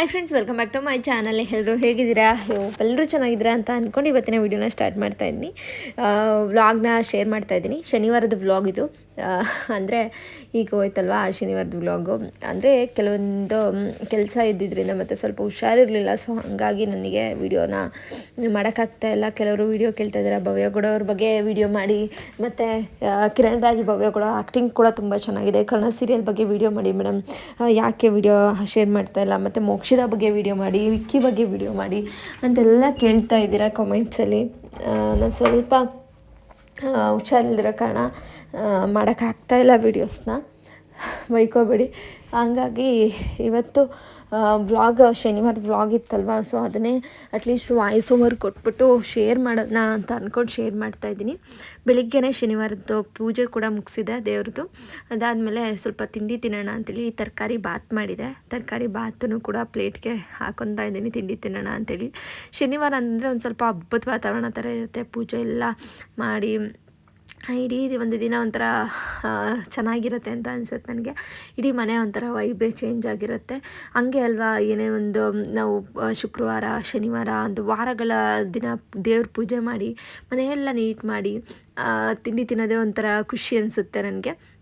Hi friends welcome back to my channel ಎಲ್ಲರೂ ಹೇಗಿದ್ದೀರಾ? ಎಲ್ಲರೂ ಚೆನ್ನಾಗಿದ್ದೀರಾ ಅಂತ ಅಂದ್ಕೊಂಡು ಇವತ್ತಿನ ವೀಡಿಯೋನ ಸ್ಟಾರ್ಟ್ ಮಾಡ್ತಾ ಇದ್ದೀನಿ. ವ್ಲಾಗ್ನ ಶೇರ್ ಮಾಡ್ತಾ ಇದ್ದೀನಿ. ಶನಿವಾರದ ವ್ಲಾಗ್ ಇದು. ಅಂದರೆ ಈಗ ಹೋಯ್ತಲ್ವ ಆ ಶನಿವಾರದ ವ್ಲಾಗು ಅಂದರೆ ಕೆಲವೊಂದು ಕೆಲಸ ಇದ್ದಿದ್ದರಿಂದ ಮತ್ತು ಸ್ವಲ್ಪ ಹುಷಾರಿರಲಿಲ್ಲ. ಸೊ ಹಾಗಾಗಿ ನನಗೆ ವಿಡಿಯೋನ ಮಾಡೋಕ್ಕಾಗ್ತಾ ಇಲ್ಲ. ಕೆಲವರು ವಿಡಿಯೋ ಕೇಳ್ತಾ ಇದ್ದಾರೆ ಭವ್ಯಗೌಡ ಅವ್ರ ಬಗ್ಗೆ ವಿಡಿಯೋ ಮಾಡಿ, ಮತ್ತು ಕಿರಣ್ ರಾಜ್ ಭವ್ಯಗೌಡ ಆ್ಯಕ್ಟಿಂಗ್ ಕೂಡ ತುಂಬ ಚೆನ್ನಾಗಿದೆ. ಕರ್ಣ ಸೀರಿಯಲ್ ಬಗ್ಗೆ ವಿಡಿಯೋ ಮಾಡಿ ಮೇಡಮ್ ಯಾಕೆ ವಿಡಿಯೋ ಶೇರ್ ಮಾಡ್ತಾ ಇಲ್ಲ? ಮತ್ತು ಮೋಕ್ಷದ ಬಗ್ಗೆ ವಿಡಿಯೋ ಮಾಡಿ, ವಿಕ್ಕಿ ಬಗ್ಗೆ ವಿಡಿಯೋ ಮಾಡಿ ಅಂತೆಲ್ಲ ಕೇಳ್ತಾ ಇದ್ದೀರಾ ಕಾಮೆಂಟ್ಸಲ್ಲಿ ನಾನು ಸ್ವಲ್ಪ ಹುಷಾರಿಲ್ದಿರೋ ಕಾರಣ ಮಾಡೋಕ್ಕಾಗ್ತಾ ಇಲ್ಲ ವೀಡಿಯೋಸ್ನ ಬೈಕೋಬೇಡಿ. ಹಂಗಾಗಿ ಇವತ್ತು ವ್ಲಾಗ್ ಶನಿವಾರ ವ್ಲಾಗ್ ಇತ್ತಲ್ವ? ಸೊ ಅದನ್ನೇ ಅಟ್ಲೀಸ್ಟ್ ವಾಯ್ಸ್ ಓವರ್ ಕೊಟ್ಬಿಟ್ಟು ಶೇರ್ ಮಾಡೋಣ ಅಂತ ಅಂದ್ಕೊಂಡು ಶೇರ್ ಮಾಡ್ತಾಯಿದ್ದೀನಿ ಬೆಳಿಗ್ಗೆನೇ ಶನಿವಾರದ್ದು ಪೂಜೆ ಕೂಡ ಮುಗಿಸಿದೆ ದೇವ್ರದ್ದು. ಅದಾದಮೇಲೆ ಸ್ವಲ್ಪ ತಿಂಡಿ ತಿನ್ನೋಣ ಅಂತೇಳಿ ತರಕಾರಿ ಬಾತ್ ಮಾಡಿದೆ. ತರಕಾರಿ ಬಾತನ್ನು ಕೂಡ ಪ್ಲೇಟ್ಗೆ ಹಾಕೊತಾ ಇದ್ದೀನಿ ತಿಂಡಿ ತಿನ್ನೋಣ ಅಂತೇಳಿ. ಶನಿವಾರ ಅಂದರೆ ಒಂದು ಸ್ವಲ್ಪ ಹಬ್ಬದ ವಾತಾವರಣ ಥರ ಇರುತ್ತೆ. ಪೂಜೆ ಎಲ್ಲ ಮಾಡಿ ಇಡೀ ಒಂದು ದಿನ ಒಂಥರ ಚೆನ್ನಾಗಿರುತ್ತೆ ಅಂತ ಅನ್ಸುತ್ತೆ ನನಗೆ. ಇಡೀ ಮನೆ ಒಂಥರ ವೈಬೇ ಚೇಂಜ್ ಆಗಿರುತ್ತೆ. ಹಂಗೆ ಅಲ್ವಾ, ಏನೇ ಒಂದು ನಾವು ಶುಕ್ರವಾರ, ಶನಿವಾರ, ಒಂದು ವಾರಗಳ ದಿನ ದೇವ್ರ ಪೂಜೆ ಮಾಡಿ, ಮನೆಯೆಲ್ಲ ನೀಟ್ ಮಾಡಿ ತಿಂಡಿ ತಿನ್ನೋದೇ ಒಂಥರ ಖುಷಿ ಅನಿಸುತ್ತೆ ನನಗೆ.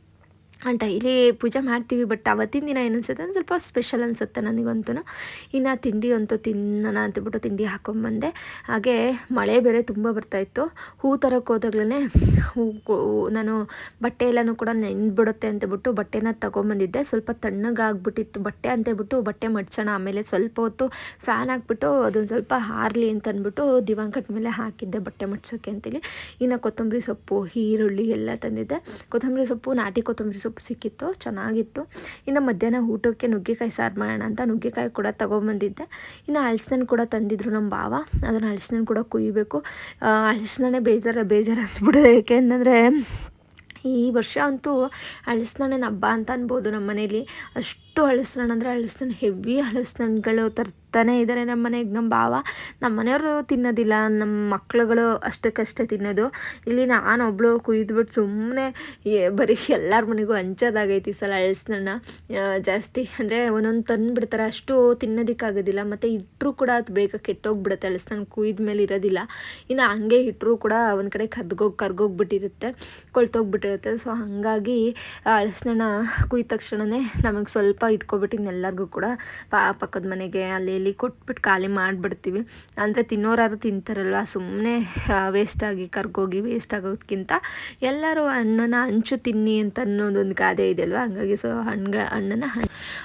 ಡೈಲಿ ಪೂಜೆ ಮಾಡ್ತೀವಿ ಬಟ್ ಅವತ್ತಿನ ದಿನ ಏನನ್ಸುತ್ತೆ ಅಂದ್ರೆ ಸ್ವಲ್ಪ ಸ್ಪೆಷಲ್ ಅನಿಸುತ್ತೆ ನನಗಂತೂ. ಇನ್ನು ತಿಂಡಿ ಅಂತೂ ತಿನ್ನೋಣ ಅಂತಬಿಟ್ಟು ತಿಂಡಿ ಹಾಕೊಂಬಂದೆ. ಹಾಗೆ ಮಳೆ ಬೇರೆ ತುಂಬ ಬರ್ತಾಯಿತ್ತು ಹೂ ತರಕ್ಕೆ ಹೋದಾಗ್ಲೇ ಹೂ ನಾನು ಬಟ್ಟೆ ಎಲ್ಲನೂ ಕೂಡ ನೆನ್ಬಿಡುತ್ತೆ ಅಂತಬಿಟ್ಟು ಬಟ್ಟೆನ ತೊಗೊಂಬಂದಿದ್ದೆ. ಸ್ವಲ್ಪ ತಣ್ಣಗಾಗ್ಬಿಟ್ಟಿತ್ತು ಬಟ್ಟೆ ಅಂತೇಳ್ಬಿಟ್ಟು ಬಟ್ಟೆ ಮಡ್ಚೋಣ ಆಮೇಲೆ ಸ್ವಲ್ಪ ಹೊತ್ತು ಫ್ಯಾನ್ ಹಾಕ್ಬಿಟ್ಟು ಅದೊಂದು ಸ್ವಲ್ಪ ಹಾರಲಿ ಅಂತ ಅಂದ್ಬಿಟ್ಟು ದಿವಾಂಕಟ್ ಮೇಲೆ ಹಾಕಿದ್ದೆ ಬಟ್ಟೆ ಮಡ್ಸೋಕ್ಕೆ ಅಂತೇಳಿ ಇನ್ನು ಕೊತ್ತಂಬರಿ ಸೊಪ್ಪು, ಈರುಳ್ಳಿ ಎಲ್ಲ ತಂದಿದ್ದೆ. ಕೊತ್ತಂಬರಿ ಸೊಪ್ಪು, ನಾಟಿ ಕೊತ್ತಂಬರಿ ಸಿಕ್ಕಿತ್ತು, ಚೆನ್ನಾಗಿತ್ತು. ಇನ್ನು ಮಧ್ಯಾಹ್ನ ಊಟಕ್ಕೆ ನುಗ್ಗೆಕಾಯಿ ಸಾರು ಮಾಡೋಣ ಅಂತ ನುಗ್ಗೆಕಾಯಿ ಕೂಡ ತೊಗೊಂಬಂದಿದ್ದೆ. ಇನ್ನು ಹಳಸಿನ ಕೂಡ ತಂದಿದ್ರು ನಮ್ಮ ಭಾವ. ಅದನ್ನು ಹಳಸಿನ ಕೂಡ ಕುಯ್ಬೇಕು. ಹಳಸಿನೇ ಬೇಜಾರು ಬೇಜಾರು ಅನಿಸ್ಬಿಡೋದು ಏಕೆಂದರೆ ಈ ವರ್ಷ ಅಂತೂ ಹಳಸಿನ ಹಬ್ಬ ಅಂತ ಅನ್ಬೋದು ನಮ್ಮ ಮನೇಲಿ. ಅಷ್ಟು ಹಳಸಿನ ಅಂದರೆ ಹಳಸಿನ ಹೆವಿ ಹಳಸಿನಗಳು ತರ್ತಾನೆ ಇದ್ದಾರೆ ನಮ್ಮ ಮನೆಗೆ, ನಮ್ಮ ಭಾವ. ನಮ್ಮ ಮನೆಯವರು ತಿನ್ನೋದಿಲ್ಲ, ನಮ್ಮ ಮಕ್ಳುಗಳು ಅಷ್ಟಕ್ಕಷ್ಟೇ ತಿನ್ನೋದು. ಇಲ್ಲಿ ನಾನು ಒಬ್ಳು ಕುಯ್ದುಬಿಟ್ಟು ಸುಮ್ಮನೆ ಬರೀ ಎಲ್ಲರ ಮನೆಗೂ ಹಂಚೋದಾಗೈತಿ ಸಲ ಅಳ್ಸ್ನಣ್ಣ. ಜಾಸ್ತಿ ಅಂದರೆ ಒಂದೊಂದು ತಂದು ಬಿಡ್ತಾರೆ ಅಷ್ಟು ತಿನ್ನೋದಕ್ಕಾಗೋದಿಲ್ಲ. ಮತ್ತು ಇಟ್ಟರೂ ಕೂಡ ಅದು ಬೇಗ ಕೆಟ್ಟೋಗ್ಬಿಡುತ್ತೆ, ಅಳಸ್ನಣ್ಣ ಕುಯ್ದ ಮೇಲೆ ಇರೋದಿಲ್ಲ. ಇನ್ನು ಹಂಗೆ ಇಟ್ಟರೂ ಕೂಡ ಒಂದು ಕಡೆ ಕರ್ಗೋಗಿ ಕರ್ಗೋಗ್ಬಿಟ್ಟಿರುತ್ತೆ ಕೊಳ್ತೋಗ್ಬಿಟ್ಟಿರುತ್ತೆ. ಸೊ ಹಾಗಾಗಿ ಅಳಸ್ನಣ್ಣ ಕುಯ್ದ ತಕ್ಷಣವೇ ನಮಗೆ ಸ್ವಲ್ಪ ಇಟ್ಕೊಬಿಟ್ಟಿನಿ ಎಲ್ಲರಿಗೂ ಕೂಡ ಪಾ, ಪಕ್ಕದ ಮನೆಗೆ ಅಲ್ಲಿ ಇಲ್ಲಿ ಕೊಟ್ಬಿಟ್ಟು ಖಾಲಿ ಮಾಡಿಬಿಡ್ತೀವಿ. ಅಂದರೆ ತಿನ್ನೋರಾರು ತಿಂತಾರಲ್ವ? ಸುಮ್ಮನೆ ವೇಸ್ಟಾಗಿ ಕರ್ಗೋಗಿ ವೇಸ್ಟ್ ಆಗೋದಕ್ಕಿಂತ ಎಲ್ಲರೂ ಹಣ್ಣನ್ನ ಹಂಚು ತಿನ್ನಿ ಅಂತ ಅನ್ನೋದೊಂದು ಗಾದೆ ಇದೆಯಲ್ವ? ಹಂಗಾಗಿ ಸೊ ಹಣ್ಣು ಹಣ್ಣನ್ನ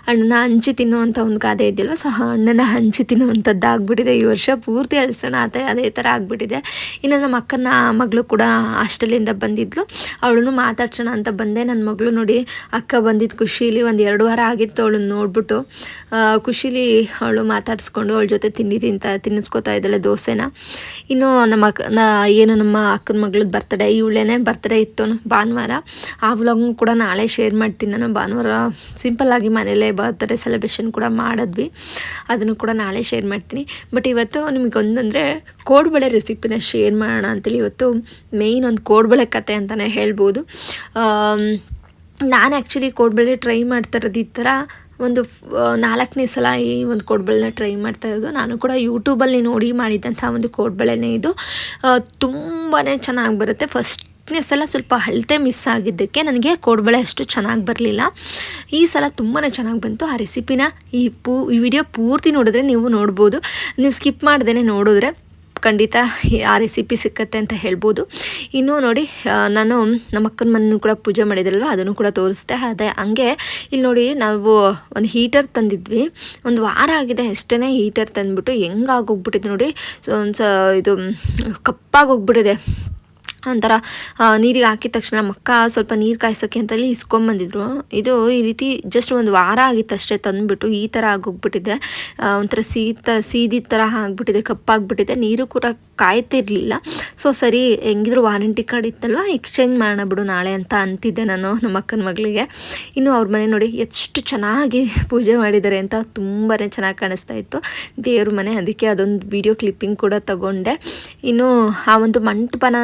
ಹಣ್ಣನ್ನ ಹಂಚಿ ತಿನ್ನುವಂಥ ಒಂದು ಗಾದೆ ಇದೆಯಲ್ವ? ಸೊ ಹಣ್ಣನ್ನು ಹಂಚಿ ತಿನ್ನುವಂಥದ್ದು ಆಗ್ಬಿಟ್ಟಿದೆ. ಈ ವರ್ಷ ಪೂರ್ತಿ ಅಳಿಸೋಣ ಆತ ಅದೇ ಥರ ಆಗಿಬಿಟ್ಟಿದೆ. ಇನ್ನು ನಮ್ಮ ಅಕ್ಕನ ಮಗಳು ಕೂಡ ಹಾಸ್ಟೆಲಿಂದ ಬಂದಿದ್ಲು. ಅವಳನ್ನು ಮಾತಾಡ್ಸೋಣ ಅಂತ ಬಂದೆ. ನನ್ನ ಮಗಳು ನೋಡಿ, ಅಕ್ಕ ಬಂದಿದ್ದು ಖುಷಿಲಿ ಒಂದು ಎರಡು ವಾರ ಆಗಿತ್ತು. ಅವಳನ್ನು ನೋಡ್ಬಿಟ್ಟು ಖುಷಿಲಿ ಅವಳು ಮಾತಾಡಿಸ್ಕೊಂಡು ಅವಳ ಜೊತೆ ತಿಂಡಿ ತಿಂತ, ತಿನ್ನಿಸ್ಕೊತಾ ಇದ್ದಾಳೆ ದೋಸೆನ. ಇನ್ನು ನಮ್ಮ ಅಕ್ಕ ಏನು ನಮ್ಮ ಅಕ್ಕನ ಮಗಳದ್ದು ಬರ್ತಡೇ ಇವಳೇನೆ ಬರ್ತಡೇ ಇತ್ತು ಭಾನುವಾರ. ಆ ವ್ಲಾಗ್ನು ಕೂಡ ನಾಳೆ ಶೇರ್ ಮಾಡ್ತೀನಿ. ನಾನು ಭಾನುವಾರ ಸಿಂಪಲ್ಲಾಗಿ ಮನೇಲೇ ಬರ್ತ್ಡೇ ಸೆಲೆಬ್ರೇಷನ್ ಕೂಡ ಮಾಡಿದ್ವಿ. ಅದನ್ನು ಕೂಡ ನಾಳೆ ಶೇರ್ ಮಾಡ್ತೀನಿ. ಬಟ್ ಇವತ್ತು ನಿಮಗೆ ಒಂದಂದರೆ ಕೋಡ್ಬಳೆ ರೆಸಿಪಿನ ಶೇರ್ ಮಾಡೋಣ ಅಂತೇಳಿ ಇವತ್ತು ಮೇಯ್ನ್ ಒಂದು ಕೋಡ್ಬಳೆ ಕತೆ ಅಂತಲೇ ಹೇಳ್ಬೋದು. ನಾನು ಆ್ಯಕ್ಚುಲಿ ಕೋಡ್ಬಳೆ ಟ್ರೈ ಮಾಡ್ತಾ ಇರೋದು ಈ ಥರ ಒಂದು ನಾಲ್ಕನೇ ಸಲ ಈ ಒಂದು ಕೋಡ್ಬಳೆನ ಟ್ರೈ ಮಾಡ್ತಾ ಇರೋದು. ನಾನು ಕೂಡ ಯೂಟ್ಯೂಬಲ್ಲಿ ನೋಡಿ ಮಾಡಿದಂಥ ಒಂದು ಕೋಡ್ಬಳೆನೇ ಇದು. ತುಂಬಾ ಚೆನ್ನಾಗಿ ಬರುತ್ತೆ. ಫಸ್ಟ್ನೇ ಸಲ ಸ್ವಲ್ಪ ಅಳತೆ ಮಿಸ್ ಆಗಿದ್ದಕ್ಕೆ ನನಗೆ ಕೋಡ್ಬಳೆ ಅಷ್ಟು ಚೆನ್ನಾಗಿ ಬರಲಿಲ್ಲ. ಈ ಸಲ ತುಂಬಾ ಚೆನ್ನಾಗಿ ಬಂತು. ಆ ರೆಸಿಪಿನ ಈ ಪೂ, ಈ ವಿಡಿಯೋ ಪೂರ್ತಿ ನೋಡಿದ್ರೆ ನೀವು ನೋಡ್ಬೋದು. ನೀವು ಸ್ಕಿಪ್ ಮಾಡ್ದೇ ನೋಡಿದ್ರೆ ಖಂಡಿತ ಆ ರೆಸಿಪಿ ಸಿಕ್ಕತ್ತೆ ಅಂತ ಹೇಳ್ಬೋದು. ಇನ್ನೂ ನೋಡಿ ನಾನು ನಮ್ಮ ಅಕ್ಕನ ಮನೆ ಕೂಡ ಪೂಜೆ ಮಾಡಿದ್ರಲ್ವ, ಅದನ್ನು ಕೂಡ ತೋರಿಸ್ದೆ. ಅದೇ ಹಂಗೆ ಇಲ್ಲಿ ನೋಡಿ ನಾವು ಒಂದು ಹೀಟರ್ ತಂದಿದ್ವಿ. ಒಂದು ವಾರ ಆಗಿದೆ ಅಷ್ಟೇ ಹೀಟರ್ ತಂದುಬಿಟ್ಟು ಹೆಂಗಾಗೋಗ್ಬಿಟ್ಟಿದೆ ನೋಡಿ. ಸೊ ಒಂದು ಸ ಇದು ಕಪ್ಪಾಗಿ ಹೋಗ್ಬಿಟ್ಟಿದೆ. ಒಂಥರ ನೀರಿಗೆ ಹಾಕಿದ ತಕ್ಷಣ ಮಕ್ಕ ಸ್ವಲ್ಪ ನೀರು ಕಾಯಿಸೋಕ್ಕೆ ಅಂತೇಳಿ ಇಸ್ಕೊಂಬಂದಿದ್ರು. ಇದು ಈ ರೀತಿ ಜಸ್ಟ್ ಒಂದು ವಾರ ಆಗಿತ್ತು ಅಷ್ಟೇ ತಂದುಬಿಟ್ಟು, ಈ ಥರ ಆಗೋಗ್ಬಿಟ್ಟಿದೆ. ಒಂಥರ ಸೀ ಥರ ಸೀದಿ ಥರ ಆಗಿಬಿಟ್ಟಿದೆ, ಕಪ್ಪಾಗ್ಬಿಟ್ಟಿದೆ. ನೀರು ಕೂಡ ಕಾಯ್ತಿರ್ಲಿಲ್ಲ. ಸೊ ಸರಿ, ಹೆಂಗಿದ್ರು ವಾರಂಟಿ ಕಾರ್ಡ್ ಇತ್ತಲ್ವ? ಎಕ್ಸ್ಚೇಂಜ್ ಮಾಡೋಣ ಬಿಡು ನಾಳೆ ಅಂತ ಅಂತಿದ್ದೆ ನಾನು ನಮ್ಮ ಅಕ್ಕನ ಮಗಳಿಗೆ. ಇನ್ನು ಅವ್ರ ಮನೆ ನೋಡಿ ಎಷ್ಟು ಚೆನ್ನಾಗಿ ಪೂಜೆ ಮಾಡಿದ್ದಾರೆ ಅಂತ ತುಂಬಾ ಚೆನ್ನಾಗಿ ಕಾಣಿಸ್ತಾ ಇತ್ತು. ದೇವ್ರ ಮನೆ, ಅದಕ್ಕೆ ಅದೊಂದು ವಿಡಿಯೋ ಕ್ಲಿಪ್ಪಿಂಗ್ ಕೂಡ ತಗೊಂಡೆ. ಇನ್ನು ಆ ಒಂದು ಮಂಟಪನ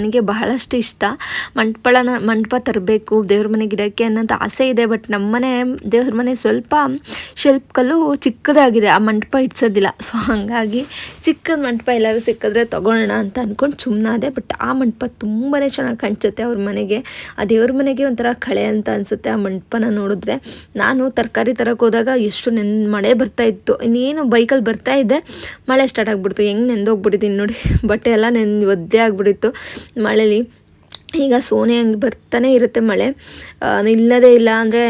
ನನಗೆ ಬಹಳಷ್ಟು ಇಷ್ಟ. ಮಂಟಪಳನ, ಮಂಟಪ ತರಬೇಕು, ದೇವ್ರ ಮನೆ ಗಿಡಕ್ಕೆ ಅನ್ನೋದು ಆಸೆ ಇದೆ, ಬಟ್ ನಮ್ಮನೆ ದೇವ್ರ ಮನೆ ಸ್ವಲ್ಪ ಶೆಲ್ಪ್ ಕಲ್ಲು ಚಿಕ್ಕದಾಗಿದೆ, ಆ ಮಂಟಪ ಇಡ್ಸೋದಿಲ್ಲ. ಸೊ, ಹಾಗಾಗಿ ಚಿಕ್ಕದ ಮಂಟಪ ಎಲ್ಲರೂ ಸಿಕ್ಕಿದ್ರೆ ತೊಗೊಳ್ಳೋಣ ಅಂತ ಅಂದ್ಕೊಂಡು ಸುಮ್ಮನಾದೆ ಬಟ್ ಆ ಮಂಟಪ ತುಂಬಾ ಚೆನ್ನಾಗಿ ಕಾಣಿಸುತ್ತೆ ಅವ್ರ ಮನೆಗೆ. ಆ ದೇವ್ರ ಮನೆಗೆ ಒಂಥರ ಕಳೆ ಅಂತ ಅನಿಸುತ್ತೆ ಆ ಮಂಟಪನ ನೋಡಿದ್ರೆ. ನಾನು ತರಕಾರಿ ತರಕ್ಕೆ ಹೋದಾಗ ಎಷ್ಟು ನೆನ್ ಮಳೆ ಬರ್ತಾ ಇತ್ತು. ಇನ್ನೇನು ಬೈಕಲ್ಲಿ ಬರ್ತಾ ಇದ್ದೆ ಮಳೆ ಸ್ಟಾರ್ಟ್ ಆಗಿಬಿಡ್ತು. ಹೆಂಗೆ ನೆಂದೋಗ್ಬಿಟ್ಟಿದ್ದೀನಿ ನೋಡಿ. ಬಟ್ಟೆ ಎಲ್ಲ ನೆನ್ ಒದ್ದೆ ಆಗಿಬಿಟ್ಟಿತ್ತು. ಮಳೇಲಿ. ಈಗ ಸೋನೆ ಹಂಗೆ ಬರ್ತಾನೆ ಇರುತ್ತೆ ಮಳೆ. ಆ, ನಿಲ್ಲದೇ ಇಲ್ಲ ಅಂದರೆ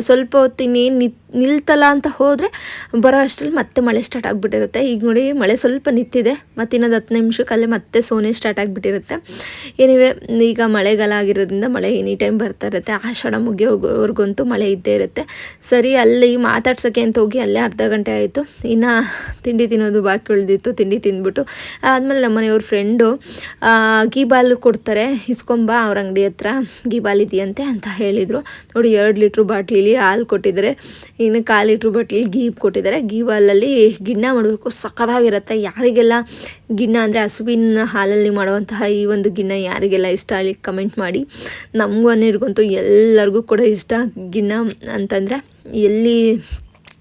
ಸ್ವಲ್ಪ ಹೊತ್ತು ಇನ್ನೇನು ನಿತ್ ನಿಲ್ತಲ್ಲ ಅಂತ ಹೋದರೆ ಬರೋ ಅಷ್ಟರಲ್ಲಿ ಮತ್ತೆ ಮಳೆ ಸ್ಟಾರ್ಟ್ ಆಗಿಬಿಟ್ಟಿರುತ್ತೆ. ಈಗ ನೋಡಿ ಮಳೆ ಸ್ವಲ್ಪ ನಿಂತಿದೆ, ಮತ್ತು ಇನ್ನೊಂದು ಹತ್ತು ನಿಮಿಷಕ್ಕಲ್ಲೇ ಮತ್ತೆ ಸೋನೆ ಸ್ಟಾರ್ಟ್ ಆಗಿಬಿಟ್ಟಿರುತ್ತೆ. ಏನಿವೆ ಈಗ ಮಳೆಗಾಲ ಆಗಿರೋದ್ರಿಂದ ಮಳೆ ಎನಿ ಟೈಮ್ ಬರ್ತಾ ಇರುತ್ತೆ. ಆಷಾಢ ಮುಗಿಯೋವರೆಗಂತೂ ಮಳೆ ಇದ್ದೇ ಇರುತ್ತೆ. ಸರಿ, ಅಲ್ಲಿ ಮಾತಾಡ್ಸೋಕ್ಕೆ ಅಂತ ಹೋಗಿ ಅಲ್ಲೇ ಅರ್ಧ ಗಂಟೆ ಆಯಿತು. ಇನ್ನು ತಿಂಡಿ ತಿನ್ನೋದು ಬಾಕಿ ಉಳಿದಿತ್ತು, ತಿಂಡಿ ತಿಂದ್ಬಿಟ್ಟು. ಆದಮೇಲೆ ನಮ್ಮ ಮನೆಯವ್ರ ಫ್ರೆಂಡು ಗೀಬಾಲು ಕೊಡ್ತಾರೆ, ಇಸ್ಕೊಂಬ ಅವ್ರ ಅಂಗಡಿ ಹತ್ರ ಗೀಬಾಲ್ ಇದೆಯಂತೆ ಅಂತ ಹೇಳಿದರು. ನೋಡಿ, ಎರಡು ಲೀಟ್ರ್ ಬಾಟ್ಲಿಲಿ ಹಾಲು ಕೊಟ್ಟಿದ್ದಾರೆ. ಇನ್ನು ಕಾಲು ಲೀಟ್ರ್ ಬಾಟ್ಲಿ ಗೀಬ್ ಕೊಟ್ಟಿದ್ದಾರೆ. ಗೀಬಾಲಲ್ಲಿ ಗಿಣ್ಣ ಮಾಡಬೇಕು. ಸಖತ್ತಾಗಿರುತ್ತೆ. ಯಾರಿಗೆಲ್ಲ ಗಿಣ್ಣ ಅಂದರೆ ಹಸುವಿನ ಹಾಲಲ್ಲಿ ಮಾಡುವಂತಹ ಈ ಒಂದು ಗಿಣ್ಣ ಯಾರಿಗೆಲ್ಲ ಇಷ್ಟ ಅಲ್ಲಿ ಕಮೆಂಟ್ ಮಾಡಿ. ನಮಗೂ ಅನ್ನಿಡ್ಗಂತೂ ಎಲ್ಲರಿಗೂ ಕೂಡ ಇಷ್ಟ. ಗಿಣ್ಣ ಅಂತಂದರೆ ಎಲ್ಲಿ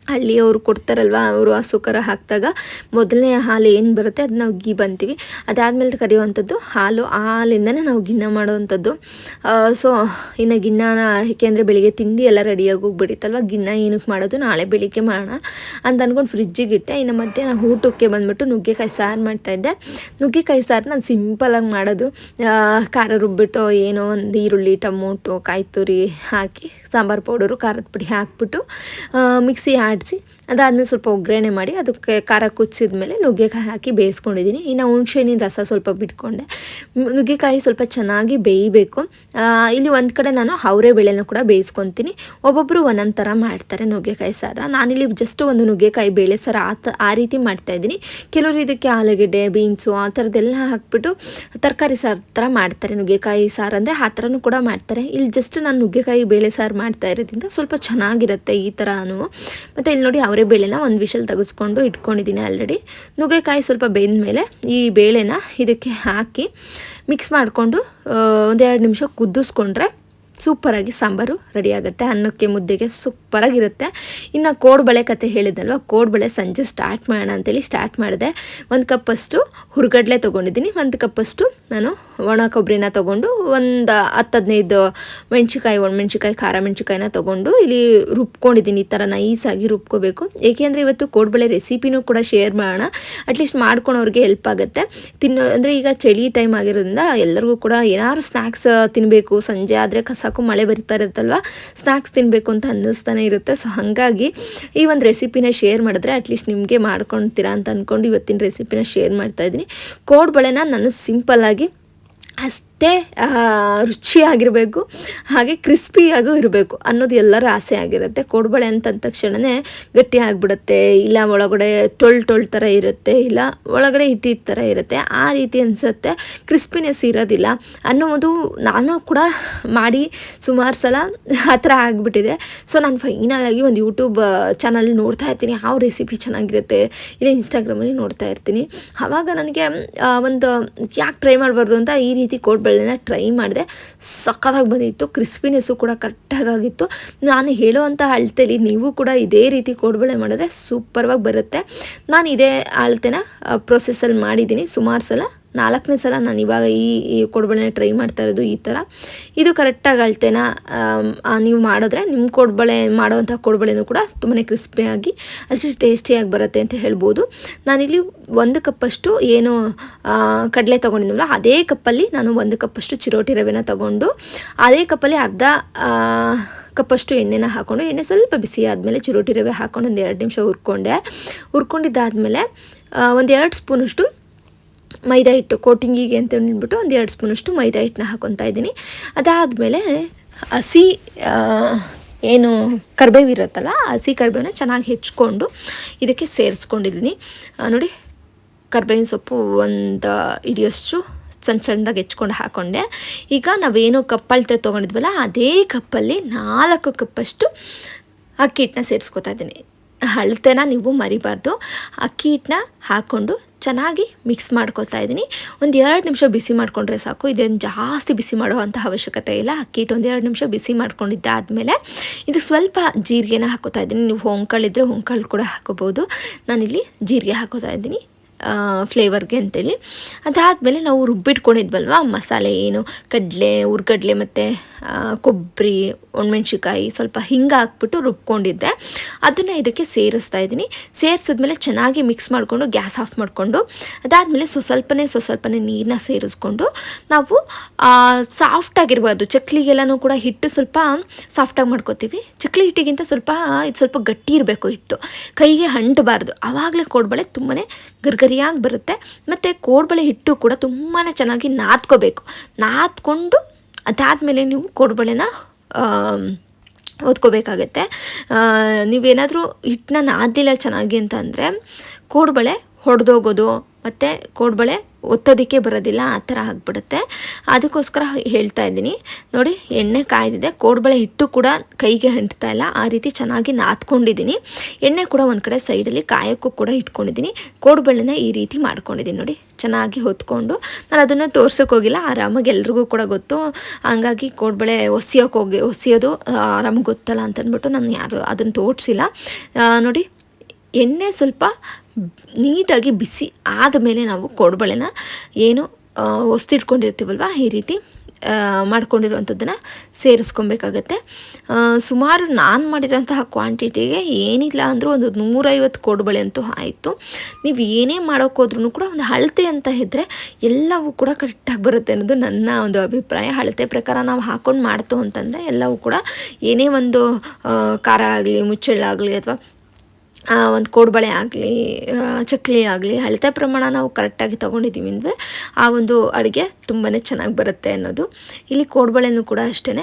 ಹಳ್ಳಿಯವರು ಕೊಡ್ತಾರಲ್ವ ಅವರು ಹಸು ಕರ ಹಾಕಿದಾಗ ಮೊದಲನೇ ಹಾಲು ಏನು ಬರುತ್ತೆ ಅದು ನಾವು ಗೀ ಬಂತೀವಿ. ಅದಾದಮೇಲೆ ಕರೆಯುವಂಥದ್ದು ಹಾಲು ಆ ಹಾಲಿಂದನೇ ನಾವು ಗಿಣ್ಣ ಮಾಡುವಂಥದ್ದು. ಸೊ ಇನ್ನು ಗಿಣ್ಣನ ಏಕೆಂದರೆ ಬೆಳಿಗ್ಗೆ ತಿಂಡಿ ಎಲ್ಲ ರೆಡಿಯಾಗಿ ಹೋಗ್ಬಿಡಿತ್ತಲ್ವ ಗಿಣ್ಣ ಏನಕ್ಕೆ ಮಾಡೋದು ನಾಳೆ ಬೆಳಿಗ್ಗೆ ಮಾಡೋಣ ಅಂತ ಅಂದ್ಕೊಂಡು ಫ್ರಿಜ್ಜಿಗೆ ಇಟ್ಟೆ. ಇನ್ನು ಮಧ್ಯಾಹ್ನ ಊಟಕ್ಕೆ ಬಂದುಬಿಟ್ಟು ನುಗ್ಗೆಕಾಯಿ ಸಾರು ಮಾಡ್ತಾಯಿದ್ದೆ ನುಗ್ಗೆಕಾಯಿ ಸಾರು ನಾನು ಸಿಂಪಲಾಗಿ ಮಾಡೋದು. ಆ, ಖಾರ ರುಬ್ಬಿಟ್ಟು ಏನೋ ಒಂದು ಈರುಳ್ಳಿ ಟೊಮೊಟೊ ಕಾಯಿ ತುರಿ ಹಾಕಿ ಸಾಂಬಾರು ಪೌಡರು ಖಾರದ ಪುಡಿ ಹಾಕ್ಬಿಟ್ಟು ಮಿಕ್ಸಿ ಮಿಕ್ಸಿ কাটছি ಅದಾದಮೇಲೆ ಸ್ವಲ್ಪ ಒಗ್ಗರಣೆ ಮಾಡಿ ಅದಕ್ಕೆ ಖಾರ ಕುದಿಸಿದ ಮೇಲೆ ನುಗ್ಗೆಕಾಯಿ ಹಾಕಿ ಬೇಯಿಸ್ಕೊಂಡಿದ್ದೀನಿ. ಇನ್ನು ಹುಣ್ಸೆಹಣ್ಣಿನ ರಸ ಸ್ವಲ್ಪ ಬಿಟ್ಕೊಂಡೆ. ನುಗ್ಗೆಕಾಯಿ ಸ್ವಲ್ಪ ಚೆನ್ನಾಗಿ ಬೇಯಬೇಕು. ಇಲ್ಲಿ ಒಂದು ಕಡೆ ನಾನು ಅವರೆ ಬೇಳೆನೂ ಕೂಡ ಬೇಯಿಸ್ಕೊತೀನಿ. ಒಬ್ಬೊಬ್ಬರು ಒಂದೊಂದು ಥರ ಮಾಡ್ತಾರೆ ನುಗ್ಗೆಕಾಯಿ ಸಾರ. ನಾನಿಲ್ಲಿ ಜಸ್ಟ್ ಒಂದು ನುಗ್ಗೆಕಾಯಿ ಬೇಳೆ ಸಾರ ಆ ತ, ಆ ರೀತಿ ಮಾಡ್ತಾಯಿದ್ದೀನಿ ಕೆಲವರು ಇದಕ್ಕೆ ಆಲೂಗೆಡ್ಡೆ, ಬೀನ್ಸು ಆ ಥರದ್ದೆಲ್ಲ ಹಾಕ್ಬಿಟ್ಟು ತರಕಾರಿ ಸಾರು ಥರ ಮಾಡ್ತಾರೆ ನುಗ್ಗೆಕಾಯಿ ಸಾರು ಅಂದರೆ ಆ ಥರನೂ ಕೂಡ ಮಾಡ್ತಾರೆ. ಇಲ್ಲಿ ಜಸ್ಟ್ ನಾನು ನುಗ್ಗೆಕಾಯಿ ಬೇಳೆ ಸಾರು ಮಾಡ್ತಾ ಇರೋದ್ರಿಂದ ಸ್ವಲ್ಪ ಚೆನ್ನಾಗಿರುತ್ತೆ ಈ ಥರನೂ ಮತ್ತು ಇಲ್ಲಿ ನೋಡಿ ಅವರೇ ಬೇಳೆನ ಒಂದು ವಿಷಲ್ ತೆಗೆಸ್ಕೊಂಡು ಇಟ್ಕೊಂಡಿದ್ದೀನಿ ಆಲ್ರೆಡಿ ನುಗ್ಗೆಕಾಯಿ ಸ್ವಲ್ಪ ಬೆಂದ ಮೇಲೆ ಈ ಬೇಳೆನ ಇದಕ್ಕೆ ಹಾಕಿ ಮಿಕ್ಸ್ ಮಾಡಿಕೊಂಡು ಒಂದೆರಡು ನಿಮಿಷ ಕುದಿಸ್ಕೊಂಡ್ರೆ ಸೂಪರಾಗಿ ಸಾಂಬಾರು ರೆಡಿ ಆಗುತ್ತೆ ಅನ್ನಕ್ಕೆ ಮುದ್ದೆಗೆ ಸೂಪರಾಗಿರುತ್ತೆ. ಇನ್ನು ಕೋಡ್ಬಳೆ ಕತೆ ಹೇಳಿದಲ್ವ ಕೋಡ್ಬಳೆ ಸಂಜೆ ಸ್ಟಾರ್ಟ್ ಮಾಡೋಣ ಅಂತೇಳಿ ಸ್ಟಾರ್ಟ್ ಮಾಡಿದೆ. ಒಂದು ಕಪ್ಪಷ್ಟು ಹುರ್ಗಡ್ಲೆ ತೊಗೊಂಡಿದ್ದೀನಿ. ಒಂದು ಕಪ್ಪಷ್ಟು ನಾನು ಒಣ ಕೊಬ್ಬರಿನ ತೊಗೊಂಡು ಒಂದು ಹತ್ತು ಹದಿನೈದು ಮೆಣ್ಸಿಕಾಯಿ ಒಣಮೆಣ್ಸಿಕಾಯಿ ಖಾರ ಮೆಣ್ಸಿಕಾಯಿನ ತೊಗೊಂಡು ಇಲ್ಲಿ ರುಬ್ಕೊಂಡಿದ್ದೀನಿ. ಈ ಥರ ನೈಸಾಗಿ ರುಬ್ಕೋಬೇಕು. ಏಕೆಂದರೆ ಇವತ್ತು ಕೋಡ್ಬಳೆ ರೆಸಿಪಿನೂ ಕೂಡ ಶೇರ್ ಮಾಡೋಣ. ಅಟ್ಲೀಸ್ಟ್ ಮಾಡ್ಕೊಳೋರಿಗೆ ಹೆಲ್ಪ್ ಆಗುತ್ತೆ. ತಿನ್ನೋ ಅಂದರೆ ಈಗ ಚಳಿ ಟೈಮ್ ಆಗಿರೋದ್ರಿಂದ ಎಲ್ಲರಿಗೂ ಕೂಡ ಏನಾದ್ರು ಸ್ನ್ಯಾಕ್ಸ್ ತಿನ್ನಬೇಕು ಸಂಜೆ ಆದರೆ ಸಾಕು, ಮಳೆ ಬರಿತಾ ಇರುತ್ತಲ್ವ? ಸ್ನ್ಯಾಕ್ಸ್ ತಿನ್ನಬೇಕು ಅಂತ ಅನ್ನಿಸ್ತಾನೆ ಇರುತ್ತೆ. ಸೊ ಹಾಗಾಗಿ ಈ ಒಂದು ರೆಸಿಪಿನ ಶೇರ್ ಮಾಡಿದ್ರೆ ಅಟ್ಲೀಸ್ಟ್ ನಿಮಗೆ ಮಾಡ್ಕೊಳ್ತೀರಾ ಅಂತ ಅಂದ್ಕೊಂಡು ಇವತ್ತಿನ ರೆಸಿಪಿನ ಶೇರ್ ಮಾಡ್ತಾ ಇದ್ದೀನಿ. ಕೋಡ್ಬಳೆನ ನಾನು ಸಿಂಪಲ್ಲಾಗಿ ಅಷ್ಟೇ ಆ, ರುಚಿಯಾಗಿರಬೇಕು ಹಾಗೆ ಕ್ರಿಸ್ಪಿಯಾಗೂ ಇರಬೇಕು ಅನ್ನೋದು ಎಲ್ಲರ ಆಸೆ ಆಗಿರುತ್ತೆ. ಕೋಡ್ಬಳೆ ಅಂತ ಅಂದ ತಕ್ಷಣವೇ ಗಟ್ಟಿ ಆಗಿಬಿಡುತ್ತೆ ಇಲ್ಲ ಒಳಗಡೆ ಟೊಳ್ ಟೊಳ್ ಥರ ಇರುತ್ತೆ ಇಲ್ಲ ಒಳಗಡೆ ಹಿಟ್ಟಿಟ್ಟು ಥರ ಇರುತ್ತೆ. ಆ ರೀತಿ ಅನಿಸುತ್ತೆ. ಕ್ರಿಸ್ಪಿನೆಸ್ ಇರೋದಿಲ್ಲ ಅನ್ನೋದು ನಾನು ಕೂಡ ಮಾಡಿ ಸುಮಾರು ಸಲ ಆ ಥರ ಆಗಿಬಿಟ್ಟಿದೆ. ಸೊ ನಾನು ಫೈನಲಾಗಿ ಒಂದು ಯೂಟ್ಯೂಬ್ ಚಾನಲ್ ನೋಡ್ತಾ ಇರ್ತೀನಿ. ಯಾವ ರೆಸಿಪಿ ಚೆನ್ನಾಗಿರುತ್ತೆ ಇಲ್ಲ ಇನ್ಸ್ಟಾಗ್ರಾಮಲ್ಲಿ ನೋಡ್ತಾ ಇರ್ತೀನಿ. ಆವಾಗ ನನಗೆ ಒಂದು ಯಾಕೆ ಟ್ರೈ ಮಾಡಬಾರ್ದು ಅಂತ ಈ ರೀತಿ ಕೋಡ್ಬಳೆನ ಟ್ರೈ ಮಾಡಿದೆ. ಸಖತ್ತಾಗಿ ಬಂದಿತ್ತು. ಕ್ರಿಸ್ಪಿನೆಸ್ಸು ಕೂಡ ಕರೆಕ್ಟಾಗಿತ್ತು ನಾನು ಹೇಳುವಂಥ ಅಳತೆಲಿ ನೀವು ಕೂಡ ಇದೇ ರೀತಿ ಕೋಡ್ಬಳೆ ಮಾಡಿದ್ರೆ ಸೂಪರ್ವಾಗಿ ಬರುತ್ತೆ. ನಾನು ಇದೇ ಅಳತೆನ ಪ್ರೊಸೆಸ್ಸಲ್ಲಿ ಮಾಡಿದ್ದೀನಿ. ಸುಮಾರು ಸಲ ನಾಲ್ಕನೇ ಸಲ ನಾನು ಇವಾಗ ಈ ಕೋಡ್ಬಳೆನ ಟ್ರೈ ಮಾಡ್ತಾ ಇರೋದು ಈ ಥರ. ಇದು ಕರೆಕ್ಟಾಗಿ ಅಳ್ತೇನ ನೀವು ಮಾಡಿದ್ರೆ ನಿಮ್ಮ ಕೊಡ್ಬಳೆ, ಮಾಡೋವಂಥ ಕೊಡ್ಬಳೆನೂ ಕೂಡ ತುಂಬಾ ಕ್ರಿಸ್ಪಿಯಾಗಿ, ಅಷ್ಟು ಟೇಸ್ಟಿಯಾಗಿ ಬರುತ್ತೆ ಅಂತ ಹೇಳ್ಬೋದು. ನಾನಿಲ್ಲಿ ಒಂದು ಕಪ್ಪಷ್ಟು ಏನು ಕಡಲೆ ತೊಗೊಂಡಿದ್ನಲ್ಲ, ಅದೇ ಕಪ್ಪಲ್ಲಿ ನಾನು ಒಂದು ಕಪ್ಪಷ್ಟು ಚಿರೋಟಿ ರವೆನ ತಗೊಂಡು, ಅದೇ ಕಪ್ಪಲ್ಲಿ ಅರ್ಧ ಕಪ್ಪಷ್ಟು ಎಣ್ಣೆನ ಹಾಕ್ಕೊಂಡು ಎಣ್ಣೆ ಸ್ವಲ್ಪ ಬಿಸಿ ಆದಮೇಲೆ ಚಿರೋಟಿ ರವೆ ಹಾಕ್ಕೊಂಡು ಒಂದು ಎರಡು ನಿಮಿಷ ಹುರ್ಕೊಂಡೆ. ಹುರ್ಕೊಂಡಿದ್ದಾದಮೇಲೆ ಒಂದು ಎರಡು ಸ್ಪೂನಷ್ಟು ಮೈದಾ ಹಿಟ್ಟು ಕೋಟಿಂಗಿಗೆ ಅಂತ ಅಂದ್ಬಿಟ್ಟು ಒಂದು ಎರಡು ಸ್ಪೂನಷ್ಟು ಮೈದಾ ಹಿಟ್ಟನ್ನ ಹಾಕೊತಾ ಇದ್ದೀನಿ. ಅದಾದಮೇಲೆ ಹಸಿ ಏನು ಕರ್ಬೇವು ಇರುತ್ತಲ್ಲ ಹಸಿ ಕರ್ಬೇವನ್ನ ಚೆನ್ನಾಗಿ ಹೆಚ್ಕೊಂಡು ಇದಕ್ಕೆ ಸೇರಿಸ್ಕೊಂಡಿದ್ದೀನಿ. ನೋಡಿ, ಕರ್ಬೇವಿನ ಸೊಪ್ಪು ಒಂದು ಹಿಡಿಯೋಷ್ಟು ಸಣ್ಣ ಸಣ್ಣದಾಗಿ ಹೆಚ್ಕೊಂಡು ಹಾಕ್ಕೊಂಡೆ ಈಗ ನಾವೇನು ಕಪ್ಪಳ್ತೆ ತೊಗೊಂಡಿದ್ವಲ್ಲ, ಅದೇ ಕಪ್ಪಲ್ಲಿ ನಾಲ್ಕು ಕಪ್ಪಷ್ಟು ಅಕ್ಕಿ ಹಿಟ್ಟನ್ನ ಸೇರಿಸ್ಕೊತಾ ಇದ್ದೀನಿ. ಅಳತೆನ ನೀವು ಮರಿಬಾರ್ದು. ಅಕ್ಕಿ ಹಿಟ್ಟನ್ನ ಹಾಕ್ಕೊಂಡು ಚೆನ್ನಾಗಿ ಮಿಕ್ಸ್ ಮಾಡ್ಕೊಳ್ತಾ ಇದ್ದೀನಿ. ಒಂದು ಎರಡು ನಿಮಿಷ ಬಿಸಿ ಮಾಡಿಕೊಂಡ್ರೆ ಸಾಕು. ಇದೇನು ಜಾಸ್ತಿ ಬಿಸಿ ಮಾಡುವಂಥ ಅವಶ್ಯಕತೆ ಇಲ್ಲ. ಅಕ್ಕಿ ಹಿಟ್ಟು ಒಂದು ಎರಡು ನಿಮಿಷ ಬಿಸಿ ಮಾಡ್ಕೊಂಡಿದ್ದೆ ಆದಮೇಲೆ ಇದು ಸ್ವಲ್ಪ ಜೀರಿಗೆನ ಹಾಕೋತಾ ಇದ್ದೀನಿ. ನೀವು ಹೊಂಕಳಿದ್ರೆ ಹೊಂಕಳು ಕೂಡ ಹಾಕೋಬೋದು ನಾನಿಲ್ಲಿ ಜೀರಿಗೆ ಹಾಕೋತಾ ಇದ್ದೀನಿ. ಫ್ಲೇವರ್ಗೆ ಅಂತೇಳಿ. ಅದಾದಮೇಲೆ ನಾವು ರುಬ್ಬಿಟ್ಕೊಂಡಿದ್ವಲ್ವ, ಮಸಾಲೆ ಏನು, ಕಡಲೆ ಹುರ್ಗಡ್ಲೆ ಮತ್ತು ಕೊಬ್ಬರಿ ಒಣಮೆಣ್ಸಿಕಾಯಿ ಸ್ವಲ್ಪ ಹಿಂಗೆ ಹಾಕ್ಬಿಟ್ಟು ರುಬ್ಕೊಂಡಿದ್ದೆ. ಅದನ್ನು ಇದಕ್ಕೆ ಸೇರಿಸ್ತಾ ಇದ್ದೀನಿ. ಸೇರಿಸಿದ್ಮೇಲೆ ಚೆನ್ನಾಗಿ ಮಿಕ್ಸ್ ಮಾಡಿಕೊಂಡು, ಗ್ಯಾಸ್ ಆಫ್ ಮಾಡಿಕೊಂಡು, ಅದಾದಮೇಲೆ ಸೊ ಸ್ವಲ್ಪನೇ ಸೊ ಸ್ವಲ್ಪನೇ ನೀರನ್ನ ಸೇರಿಸ್ಕೊಂಡು ನಾವು ಸಾಫ್ಟಾಗಿರ್ಬಾರ್ದು ಚಕ್ಲಿಗೆಲ್ಲನೂ ಕೂಡ ಹಿಟ್ಟು ಸ್ವಲ್ಪ ಸಾಫ್ಟಾಗಿ ಮಾಡ್ಕೋತೀವಿ. ಚಕ್ಲಿ ಹಿಟ್ಟಿಗಿಂತ ಸ್ವಲ್ಪ, ಇದು ಸ್ವಲ್ಪ ಗಟ್ಟಿ ಇರಬೇಕು ಹಿಟ್ಟು. ಕೈಗೆ ಹಂಟಬಾರ್ದು ಆವಾಗಲೇ ಕೊಡಬಳೆ ತುಂಬಾ ಗರ್ಗರಿಯಾಗಿ ಬರುತ್ತೆ. ಮತ್ತು ಕೋಡ್ಬಳೆ ಹಿಟ್ಟು ಕೂಡ ತುಂಬಾ ಚೆನ್ನಾಗಿ ನಾದ್ಕೋಬೇಕು. ನಾದ್ಕೊಂಡು ಅದಾದಮೇಲೆ ನೀವು ಕೋಡ್ಬಳೆನ ಓದ್ಕೋಬೇಕಾಗತ್ತೆ ನೀವೇನಾದರೂ ಹಿಟ್ಟನ್ನ ನಾದಿಲ್ಲ ಚೆನ್ನಾಗಿ ಅಂತ ಅಂದರೆ ಕೋಡ್ಬಳೆ ಹೊಡೆದೋಗೋದು ಮತ್ತು ಕೋಡ್ಬಳೆ ಒತ್ತೋದಕ್ಕೆ ಬರೋದಿಲ್ಲ ಆ ಥರ ಆಗಿಬಿಡುತ್ತೆ. ಅದಕ್ಕೋಸ್ಕರ ಹೇಳ್ತಾ ಇದ್ದೀನಿ. ನೋಡಿ, ಎಣ್ಣೆ ಕಾಯ್ದಿದೆ. ಕೋಡ್ಬಳೆ ಹಿಟ್ಟು ಕೂಡ ಕೈಗೆ ಅಂಟ್ತಾ ಇಲ್ಲ. ಆ ರೀತಿ ಚೆನ್ನಾಗಿ ನಾದ್ಕೊಂಡಿದ್ದೀನಿ. ಎಣ್ಣೆ ಕೂಡ ಒಂದು ಕಡೆ ಸೈಡಲ್ಲಿ ಕಾಯೋಕ್ಕೂ ಕೂಡ ಇಟ್ಕೊಂಡಿದ್ದೀನಿ. ಕೋಡ್ಬಳೆನ ಈ ರೀತಿ ಮಾಡ್ಕೊಂಡಿದ್ದೀನಿ. ನೋಡಿ, ಚೆನ್ನಾಗಿ ಹೊತ್ಕೊಂಡು ನಾನು ಅದನ್ನು ತೋರ್ಸೋಕೆ ಹೋಗಿಲ್ಲ. ಆರಾಮಾಗಿ ಎಲ್ರಿಗೂ ಕೂಡ ಗೊತ್ತು. ಹಂಗಾಗಿ ಕೋಡ್ಬಳೆ ಒಸಿಯೋಕೆ ಹೋಗಿ, ಒಸಿಯೋದು ಆರಾಮಾಗಿ ಗೊತ್ತಲ್ಲ ಅಂತಂದ್ಬಿಟ್ಟು ನಾನು ಯಾರು ಅದನ್ನು ತೋರಿಸಿಲ್ಲ. ನೋಡಿ, ಎಣ್ಣೆ ಸ್ವಲ್ಪ ನೀಟಾಗಿ ಬಿಸಿ ಆದಮೇಲೆ ನಾವು ಕೋಡುಬಳೆನ ಏನು ಒಸ್ತಿಟ್ಕೊಂಡಿರ್ತೀವಲ್ವ ಈ ರೀತಿ ಮಾಡ್ಕೊಂಡಿರುವಂಥದ್ದನ್ನು ಸೇರಿಸ್ಕೊಬೇಕಾಗತ್ತೆ. ಸುಮಾರು ನಾನು ಮಾಡಿರೋಂತಹ ಕ್ವಾಂಟಿಟಿಗೆ ಏನಿಲ್ಲ ಅಂದರೂ ಒಂದು ನೂರೈವತ್ತು ಕೋಡುಬಳೆ ಅಂತೂ ಆಯಿತು. ನೀವು ಏನೇ ಮಾಡೋಕ್ಕೋದ್ರೂ ಕೂಡ ಒಂದು ಅಳತೆ ಅಂತ ಇದ್ದರೆ ಎಲ್ಲವೂ ಕೂಡ ಕರೆಕ್ಟಾಗಿ ಬರುತ್ತೆ ಅನ್ನೋದು ನನ್ನ ಒಂದು ಅಭಿಪ್ರಾಯ. ಅಳತೆ ಪ್ರಕಾರ ನಾವು ಹಾಕ್ಕೊಂಡು ಮಾಡ್ತು ಅಂತಂದರೆ ಎಲ್ಲವೂ ಕೂಡ ಏನೇ ಒಂದು ಖಾರ ಆಗಲಿ ಮುಚ್ಚಳ್ಳಾಗಲಿ ಅಥವಾ ಒಂದು ಕೋಡ್ಬಳೆ ಆಗಲಿ ಚಕ್ಲಿ ಆಗಲಿ, ಅಳತೆ ಪ್ರಮಾಣ ನಾವು ಕರೆಕ್ಟಾಗಿ ತೊಗೊಂಡಿದ್ದೀವಿ ಅಂದರೆ ಆ ಒಂದು ಅಡುಗೆ ತುಂಬಾ ಚೆನ್ನಾಗಿ ಬರುತ್ತೆ ಅನ್ನೋದು. ಇಲ್ಲಿ ಕೋಡ್ಬಳೆನೂ ಕೂಡ ಅಷ್ಟೇ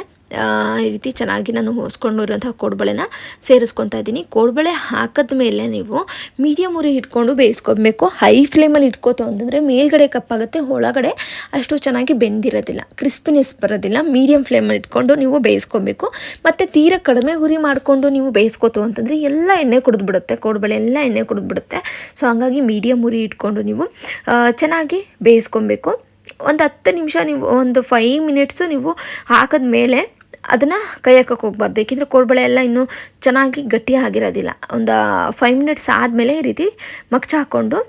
ಈ ರೀತಿ ಚೆನ್ನಾಗಿ ನಾನು ಹೊಸ್ಕೊಂಡಿರೋಂಥ ಕೋಡ್ಬಳೆನ ಸೇರಿಸ್ಕೊತಾ ಇದ್ದೀನಿ. ಕೋಡ್ಬಳೆ ಹಾಕಿದ ಮೇಲೆ ನೀವು ಮೀಡಿಯಮ್ ಉರಿ ಇಟ್ಕೊಂಡು ಬೇಯಿಸ್ಕೊಬೇಕು. ಹೈ ಫ್ಲೇಮಲ್ಲಿ ಇಟ್ಕೋತು ಅಂತಂದರೆ ಮೇಲ್ಗಡೆ ಕಪ್ಪಾಗುತ್ತೆ ಒಳಗಡೆ ಅಷ್ಟು ಚೆನ್ನಾಗಿ ಬೆಂದಿರೋದಿಲ್ಲ ಕ್ರಿಸ್ಪಿನೆಸ್ ಬರೋದಿಲ್ಲ. ಮೀಡಿಯಮ್ ಫ್ಲೇಮಲ್ಲಿ ಇಟ್ಕೊಂಡು ನೀವು ಬೇಯಿಸ್ಕೊಬೇಕು. ಮತ್ತು ತೀರ ಕಡಿಮೆ ಉರಿ ಮಾಡಿಕೊಂಡು ನೀವು ಬೇಯಿಸ್ಕೋತು ಅಂತಂದರೆ ಎಲ್ಲ ಎಣ್ಣೆ ಕುಡಿದ್ಬಿಡುತ್ತೆ, ಕೋಡ್ಬಳೆ ಎಲ್ಲ ಎಣ್ಣೆ ಕುಡಿದ್ಬಿಡುತ್ತೆ. ಸೊ ಹಾಗಾಗಿ ಮೀಡಿಯಮ್ ಉರಿ ಇಟ್ಕೊಂಡು ನೀವು ಚೆನ್ನಾಗಿ ಬೇಯಿಸ್ಕೊಬೇಕು. ಒಂದು ಹತ್ತು ನಿಮಿಷ ನೀವು, ಒಂದು ಫೈವ್ ಮಿನಿಟ್ಸು ನೀವು ಹಾಕಿದ ಮೇಲೆ ಅದನ್ನು ಕೈ ಹಾಕಕ್ಕೆ ಹೋಗ್ಬಾರ್ದು. ಏಕೆಂದರೆ ಕೋಡ್ಬಳೆ ಎಲ್ಲ ಇನ್ನೂ ಚೆನ್ನಾಗಿ ಗಟ್ಟಿ ಆಗಿರೋದಿಲ್ಲ ಒಂದು ಫೈವ್ ಮಿನಿಟ್ಸ್ ಆದಮೇಲೆ ಈ ರೀತಿ ಮಗ್ಚ ಹಾಕ್ಕೊಂಡು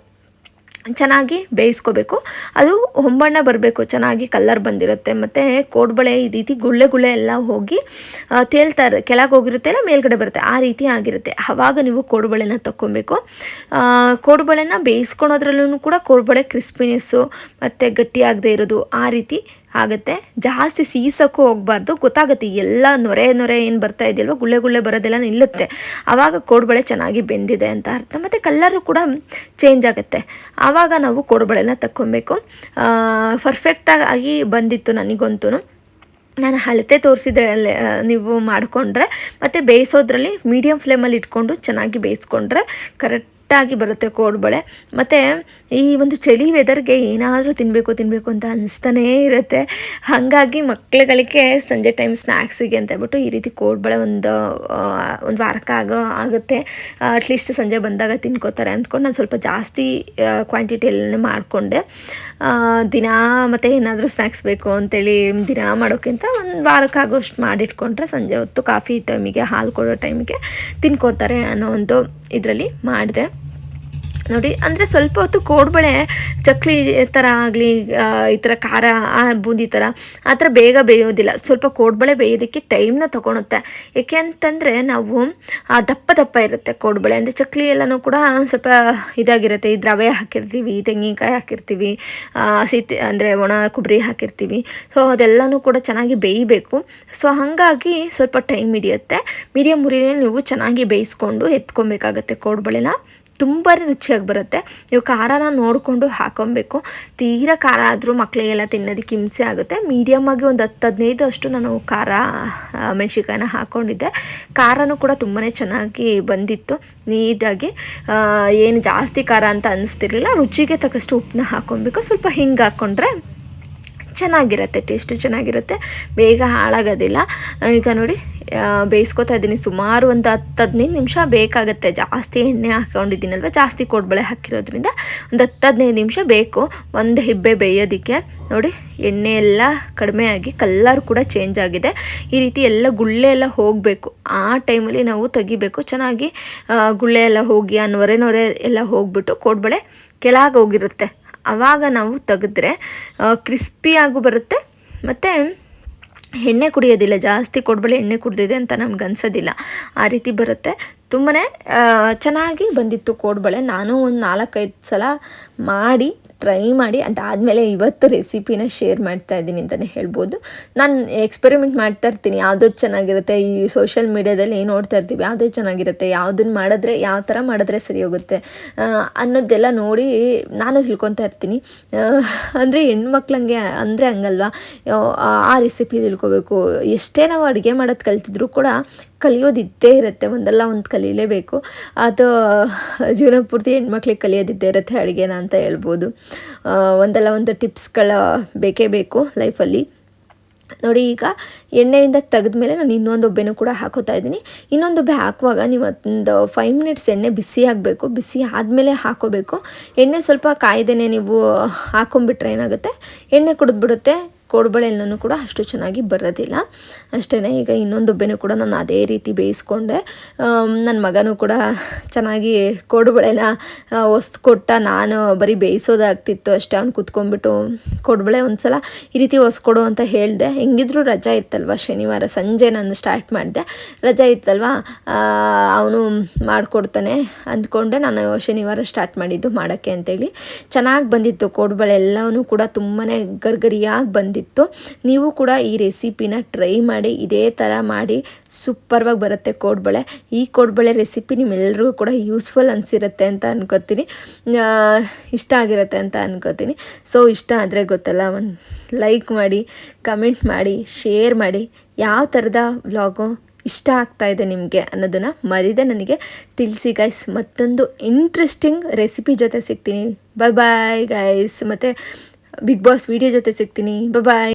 ಚೆನ್ನಾಗಿ ಬೇಯಿಸ್ಕೋಬೇಕು. ಅದು ಹೊಂಬಣ್ಣ ಬರಬೇಕು, ಚೆನ್ನಾಗಿ ಕಲ್ಲರ್ ಬಂದಿರುತ್ತೆ. ಮತ್ತು ಕೋಡ್ಬಳೆ ಈ ರೀತಿ ಗುಳ್ಳೆ ಗುಳ್ಳೆ ಎಲ್ಲ ಹೋಗಿ ತೇಲ್ತಾ ಕೆಳಗೆ ಹೋಗಿರುತ್ತೆ ಇಲ್ಲ ಮೇಲ್ಗಡೆ ಬರುತ್ತೆ. ಆ ರೀತಿ ಆಗಿರುತ್ತೆ. ಆವಾಗ ನೀವು ಕೋಡ್ಬಳೆನ ತಗೊಬೇಕು ಕೋಡ್ಬಳೆನ ಬೇಯಿಸ್ಕೊಳೋದ್ರಲ್ಲೂ ಕೂಡ ಕೋಡ್ಬಳೆ ಕ್ರಿಸ್ಪಿನೆಸ್ಸು ಮತ್ತು ಗಟ್ಟಿಯಾಗದೇ ಇರೋದು ಆ ರೀತಿ ಆಗುತ್ತೆ. ಜಾಸ್ತಿ ಸೀಸಕ್ಕೂ ಹೋಗ್ಬಾರ್ದು. ಗೊತ್ತಾಗುತ್ತೆ ಎಲ್ಲ ನೊರೆ ನೊರೆ ಏನು ಬರ್ತಾ ಇದೆಯಲ್ವ? ಗುಳ್ಳೆ ಗುಳ್ಳೆ ಬರೋದೆಲ್ಲ ನಿಲ್ಲುತ್ತೆ. ಆವಾಗ ಕೋಡ್ಬಳೆ ಚೆನ್ನಾಗಿ ಬೆಂದಿದೆ ಅಂತ ಅರ್ಥ. ಮತ್ತು ಕಲ್ಲರು ಕೂಡ ಚೇಂಜ್ ಆಗುತ್ತೆ. ಆವಾಗ ನಾವು ಕೋಡ್ಬಳೆನ ತಕ್ಕೊಬೇಕು. ಪರ್ಫೆಕ್ಟಾಗಿ ಬಂದಿತ್ತು ನನಗಂತೂ ನಾನು ಅಳತೆ ತೋರಿಸಿದ್ರೆ ನೀವು ಮಾಡಿಕೊಂಡ್ರೆ. ಮತ್ತು ಬೇಯಿಸೋದ್ರಲ್ಲಿ ಮೀಡಿಯಮ್ ಫ್ಲೇಮಲ್ಲಿ ಇಟ್ಕೊಂಡು ಚೆನ್ನಾಗಿ ಬೇಯಿಸ್ಕೊಂಡ್ರೆ ಕರೆಕ್ಟ್ ಆಗಿ ಬರುತ್ತೆ ಕೋಡ್ಬಳೆ ಮತ್ತು ಈ ಒಂದು ಚಳಿ ವೆದರ್ಗೆ ಏನಾದರೂ ತಿನ್ನಬೇಕು ತಿನ್ನಬೇಕು ಅಂತ ಅನಿಸ್ತಾನೇ ಇರುತ್ತೆ. ಹಾಗಾಗಿ ಮಕ್ಳುಗಳಿಗೆ ಸಂಜೆ ಟೈಮ್ ಸ್ನ್ಯಾಕ್ಸಿಗೆ ಅಂತ ಹೇಳ್ಬಿಟ್ಟು ಈ ರೀತಿ ಕೋಡ್ಬಳೆ ಒಂದು ಒಂದು ವಾರಕ್ಕೆ ಆಗೋ, ಆಗುತ್ತೆ. ಅಟ್ಲೀಸ್ಟ್ ಸಂಜೆ ಬಂದಾಗ ತಿನ್ಕೋತಾರೆ ಅಂದ್ಕೊಂಡು ನಾನು ಸ್ವಲ್ಪ ಜಾಸ್ತಿ ಕ್ವಾಂಟಿಟಿಯಲ್ಲೇ ಮಾಡಿಕೊಂಡೆ. ದಿನ ಮತ್ತು ಏನಾದರೂ ಸ್ನ್ಯಾಕ್ಸ್ ಬೇಕು ಅಂತೇಳಿ ದಿನ ಮಾಡೋಕ್ಕಿಂತ ಒಂದು ವಾರಕ್ಕೆ ಆಗೋಷ್ಟು ಮಾಡಿಟ್ಕೊಂಡ್ರೆ ಸಂಜೆ ಹೊತ್ತು ಕಾಫಿ ಟೈಮಿಗೆ, ಹಾಲು ಕೊಡೋ ಟೈಮಿಗೆ ತಿನ್ಕೋತಾರೆ ಅನ್ನೋ ಒಂದು ಇದರಲ್ಲಿ ಮಾಡಿದೆ. ನೋಡಿ, ಅಂದರೆ ಸ್ವಲ್ಪ ಹೊತ್ತು ಕೋಡ್ಬಳೆ ಚಕ್ಲಿ ಥರ ಆಗಲಿ ಈ ಥರ ಖಾರ ಬೂಂದಿ ಥರ ಆ ಥರ ಬೇಗ ಬೇಯೋದಿಲ್ಲ. ಸ್ವಲ್ಪ ಕೋಡ್ಬಳೆ ಬೇಯೋದಕ್ಕೆ ಟೈಮ್ನ ತೊಗೊಳುತ್ತೆ. ಏಕೆ ಅಂತಂದರೆ ನಾವು ದಪ್ಪ ದಪ್ಪ ಇರುತ್ತೆ ಕೋಡ್ಬಳೆ ಅಂದರೆ ಚಕ್ಲಿ ಎಲ್ಲನೂ ಕೂಡ ಸ್ವಲ್ಪ ಇದಾಗಿರುತ್ತೆ. ಈ ದ್ರವೆ ಹಾಕಿರ್ತೀವಿ, ತೆಂಗಿನಕಾಯಿ ಹಾಕಿರ್ತೀವಿ ಸೀತೆ, ಅಂದರೆ ಒಣ ಕೊಬ್ಬರಿ ಹಾಕಿರ್ತೀವಿ. ಸೊ ಅದೆಲ್ಲನೂ ಕೂಡ ಚೆನ್ನಾಗಿ ಬೇಯಬೇಕು. ಸೊ ಹಾಗಾಗಿ ಸ್ವಲ್ಪ ಟೈಮ್ ಹಿಡಿಯುತ್ತೆ. ಮೀಡಿಯಂ ಮುರಿಯಲ್ಲಿ ನೀವು ಚೆನ್ನಾಗಿ ಬೇಯಿಸ್ಕೊಂಡು ಎತ್ಕೊಬೇಕಾಗತ್ತೆ ಕೋಡ್ಬಳೆನ ತುಂಬಾ ರುಚಿಯಾಗಿ ಬರುತ್ತೆ. ನೀವು ಖಾರನ ನೋಡಿಕೊಂಡು ಹಾಕೊಬೇಕು. ತೀರಾ ಖಾರ ಆದರೂ ಮಕ್ಕಳಿಗೆಲ್ಲ ತಿನ್ನೋದಕ್ಕೆ ಹಿಂಸೆ ಆಗುತ್ತೆ. ಮೀಡಿಯಮ್ಮಾಗಿ ಒಂದು ಹತ್ತು, ಹದಿನೈದು ಅಷ್ಟು ನಾನು ಖಾರ ಮೆಣಸಿಕಾಯಿನ ಹಾಕ್ಕೊಂಡಿದ್ದೆ ಖಾರನೂ ಕೂಡ ತುಂಬಾ ಚೆನ್ನಾಗಿ ಬಂದಿತ್ತು ನೀಟಾಗಿ. ಏನು ಜಾಸ್ತಿ ಖಾರ ಅಂತ ಅನಿಸ್ತಿರ್ಲಿಲ್ಲ. ರುಚಿಗೆ ತಕ್ಕಷ್ಟು ಉಪ್ಪನ್ನ ಹಾಕೊಬೇಕು. ಸ್ವಲ್ಪ ಹಿಂಗೆ ಹಾಕ್ಕೊಂಡ್ರೆ ಚೆನ್ನಾಗಿರುತ್ತೆ ಟೇಸ್ಟು ಚೆನ್ನಾಗಿರುತ್ತೆ. ಬೇಗ ಹಾಳಾಗೋದಿಲ್ಲ. ಈಗ ನೋಡಿ ಬೇಯಿಸ್ಕೊತಾ ಇದ್ದೀನಿ. ಸುಮಾರು ಒಂದು ಹತ್ತು, ಹದಿನೈದು ನಿಮಿಷ ಬೇಕಾಗುತ್ತೆ. ಜಾಸ್ತಿ ಎಣ್ಣೆ ಹಾಕೊಂಡಿದ್ದೀನಲ್ವ? ಜಾಸ್ತಿ ಕೋಡ್ಬಳೆ ಹಾಕಿರೋದ್ರಿಂದ ಒಂದು ಹತ್ತು, ಹದಿನೈದು ನಿಮಿಷ ಬೇಕು. ಒಂದು ಹಿಬ್ಬೆ ಬೇಯೋದಕ್ಕೆ. ನೋಡಿ, ಎಣ್ಣೆ ಎಲ್ಲ ಕಡಿಮೆ ಆಗಿ ಕಲ್ಲರ್ ಕೂಡ ಚೇಂಜ್ ಆಗಿದೆ. ಈ ರೀತಿ ಎಲ್ಲ ಗುಳ್ಳೆ ಎಲ್ಲ ಹೋಗಬೇಕು. ಆ ಟೈಮಲ್ಲಿ ನಾವು ತೆಗಿಬೇಕು. ಚೆನ್ನಾಗಿ ಗುಳ್ಳೆ ಎಲ್ಲ ಹೋಗಿ, ಆ ನೊರೆ ನೊರೆ ಎಲ್ಲ ಹೋಗ್ಬಿಟ್ಟು ಕೋಡ್ಬಳೆ ಕೆಳಗೆ ಹೋಗಿರುತ್ತೆ. ಆವಾಗ ನಾವು ತೆಗೆದ್ರೆ ಕ್ರಿಸ್ಪಿಯಾಗೂ ಬರುತ್ತೆ. ಮತ್ತು ಎಣ್ಣೆ ಕುಡಿಯೋದಿಲ್ಲ, ಜಾಸ್ತಿ ಕೊಡ್ಬಳೆ ಎಣ್ಣೆ ಕುಡ್ದಿದೆ ಅಂತ ನಮ್ಗೆ ಅನ್ಸೋದಿಲ್ಲ. ಆ ರೀತಿ ಬರುತ್ತೆ. ತುಂಬಾ ಚೆನ್ನಾಗಿ ಬಂದಿತ್ತು ಕೋಡ್ಬಳೆ. ನಾನು ಒಂದು ನಾಲ್ಕೈದು ಸಲ ಮಾಡಿ ಟ್ರೈ ಮಾಡಿ, ಅದಾದಮೇಲೆ ಇವತ್ತು ರೆಸಿಪಿನ ಶೇರ್ ಮಾಡ್ತಾ ಇದ್ದೀನಿ ಅಂತಲೇ ಹೇಳ್ಬೋದು. ನಾನು ಎಕ್ಸ್ಪೆರಿಮೆಂಟ್ ಮಾಡ್ತಾ ಇರ್ತೀನಿ, ಯಾವುದೋ ಚೆನ್ನಾಗಿರುತ್ತೆ, ಈ ಸೋಷಿಯಲ್ ಮೀಡ್ಯಾದಲ್ಲಿ ನೋಡ್ತಾ ಇರ್ತೀವಿ, ಯಾವುದೇ ಚೆನ್ನಾಗಿರುತ್ತೆ ಯಾವುದನ್ನು ಮಾಡಿದ್ರೆ, ಯಾವ ಥರ ಮಾಡಿದ್ರೆ ಸರಿ ಹೋಗುತ್ತೆ ಅನ್ನೋದೆಲ್ಲ ನೋಡಿ ನಾನು ತಿಳ್ಕೊತಾ ಇರ್ತೀನಿ. ಅಂದರೆ ಹೆಣ್ಮಕ್ಳಂಗೆ ಅಂದರೆ ಹಂಗಲ್ವಾ, ಆ ರೆಸಿಪಿ ತಿಳ್ಕೊಬೇಕು. ಎಷ್ಟೇ ನಾವು ಅಡುಗೆ ಮಾಡೋದು ಕಲ್ತಿದ್ರು ಕೂಡ ಕಲಿಯೋದಿದ್ದೇ ಇರುತ್ತೆ, ಒಂದಲ್ಲ ಒಂದು ಕಲೀಲೇಬೇಕು. ಅದು ಜೀವನ ಪೂರ್ತಿ ಹೆಣ್ಮಕ್ಳಿಗೆ ಕಲಿಯೋದಿದ್ದೇ ಇರುತ್ತೆ ಅಡುಗೆನ ಅಂತ ಹೇಳ್ಬೋದು. ಒಂದಲ್ಲ ಒಂದು ಟಿಪ್ಸ್ಗಳ ಬೇಕೇ ಬೇಕು ಲೈಫಲ್ಲಿ. ನೋಡಿ, ಈಗ ಎಣ್ಣೆಯಿಂದ ತೆಗೆದ ಮೇಲೆ ನಾನು ಇನ್ನೊಂದು ಒಬ್ಬೆನೂ ಕೂಡ ಹಾಕೋತಾ ಇದ್ದೀನಿ. ಇನ್ನೊಂದು ಒಬ್ಬೆ ಹಾಕುವಾಗ ನೀವು ಒಂದು ಫೈವ್ ಮಿನಿಟ್ಸ್ ಎಣ್ಣೆ ಬಿಸಿ ಆಗಬೇಕು. ಬಿಸಿ ಆದಮೇಲೆ ಹಾಕೋಬೇಕು. ಎಣ್ಣೆ ಸ್ವಲ್ಪ ಕಾಯ್ದೇನೆ ನೀವು ಹಾಕೊಂಡ್ಬಿಟ್ರೆ ಏನಾಗುತ್ತೆ? ಎಣ್ಣೆ ಕುಡಿದ್ಬಿಡುತ್ತೆ. ಕೋಡುಬಳೆಲ್ಲನೂ ಕೂಡ ಅಷ್ಟು ಚೆನ್ನಾಗಿ ಬರೋದಿಲ್ಲ. ಅಷ್ಟೇ ಈಗ ಇನ್ನೊಂದು ಬೆನ್ನು ಕೂಡ ನಾನು ಅದೇ ರೀತಿ ಬೇಯಿಸ್ಕೊಂಡೆ. ನನ್ನ ಮಗನೂ ಕೂಡ ಚೆನ್ನಾಗಿ ಕೋಡುಬಳೆನ ಹೊಸ್ದು ಕೊಟ್ಟ ನಾನು ಬರೀ ಬೇಯಿಸೋದಾಗ್ತಿತ್ತು ಅಷ್ಟೇ. ಅವ್ನು ಕುತ್ಕೊಂಡ್ಬಿಟ್ಟು ಕೋಡುಬಳೆ ಒಂದು ಸಲ ಈ ರೀತಿ ಹೊಸ್ಕೊಡು ಅಂತ ಹೇಳಿದೆ. ಹೆಂಗಿದ್ರು ರಜಾ ಇತ್ತಲ್ವ ಶನಿವಾರ ಸಂಜೆ ನಾನು ಸ್ಟಾರ್ಟ್ ಮಾಡಿದೆ. ರಜಾ ಇತ್ತಲ್ವ? ಅವನು ಮಾಡಿಕೊಡ್ತಾನೆ ಅಂದ್ಕೊಂಡೆ. ನಾನು ಶನಿವಾರ ಸ್ಟಾರ್ಟ್ ಮಾಡಿದ್ದು ಮಾಡೋಕ್ಕೆ ಅಂತೇಳಿ. ಚೆನ್ನಾಗಿ ಬಂದಿತ್ತು ಕೋಡುಬಳೆ ಎಲ್ಲವೂ ಕೂಡ ತುಂಬಾ ಗರ್ಗರಿಯಾಗಿ ಬಂದಿತ್ತು. ಇತ್ತು ನೀವು ಕೂಡ ಈ ರೆಸಿಪಿನ ಟ್ರೈ ಮಾಡಿ, ಇದೇ ಥರ ಮಾಡಿ, ಸೂಪರ್ವಾಗಿ ಬರುತ್ತೆ ಕೋಡ್ಬಳೆ. ಈ ಕೋಡ್ಬಳೆ ರೆಸಿಪಿ ನಿಮ್ಮೆಲ್ಲರಿಗೂ ಕೂಡ ಯೂಸ್ಫುಲ್ ಅನಿಸಿರುತ್ತೆ ಅಂತ ಅನ್ಕೋತೀನಿ. ಇಷ್ಟ ಆಗಿರುತ್ತೆ ಅಂತ ಅನ್ಕೋತೀನಿ. ಸೊ, ಇಷ್ಟ ಆದರೆ ಗೊತ್ತಲ್ಲ, ಒಂದು ಲೈಕ್ ಮಾಡಿ, ಕಮೆಂಟ್ ಮಾಡಿ, ಶೇರ್ ಮಾಡಿ. ಯಾವ ಥರದ ವ್ಲಾಗು ಇಷ್ಟ ಆಗ್ತಾ ಇದೆ ನಿಮಗೆ ಅನ್ನೋದನ್ನು ಮರಿದೆ ನನಗೆ. ತಿಳಿಸಿ ಗೈಸ್ ಮತ್ತೊಂದು ಇಂಟ್ರೆಸ್ಟಿಂಗ್ ರೆಸಿಪಿ ಜೊತೆ ಸಿಗ್ತೀನಿ. ಬಾಯ್ ಬಾಯ್ ಗೈಸ್ ಮತ್ತು ಬಿಗ್ ಬಾಸ್ ವಿಡಿಯೋ ಜೊತೆ ಸಿಗ್ತೀನಿ. ಬಾಯ್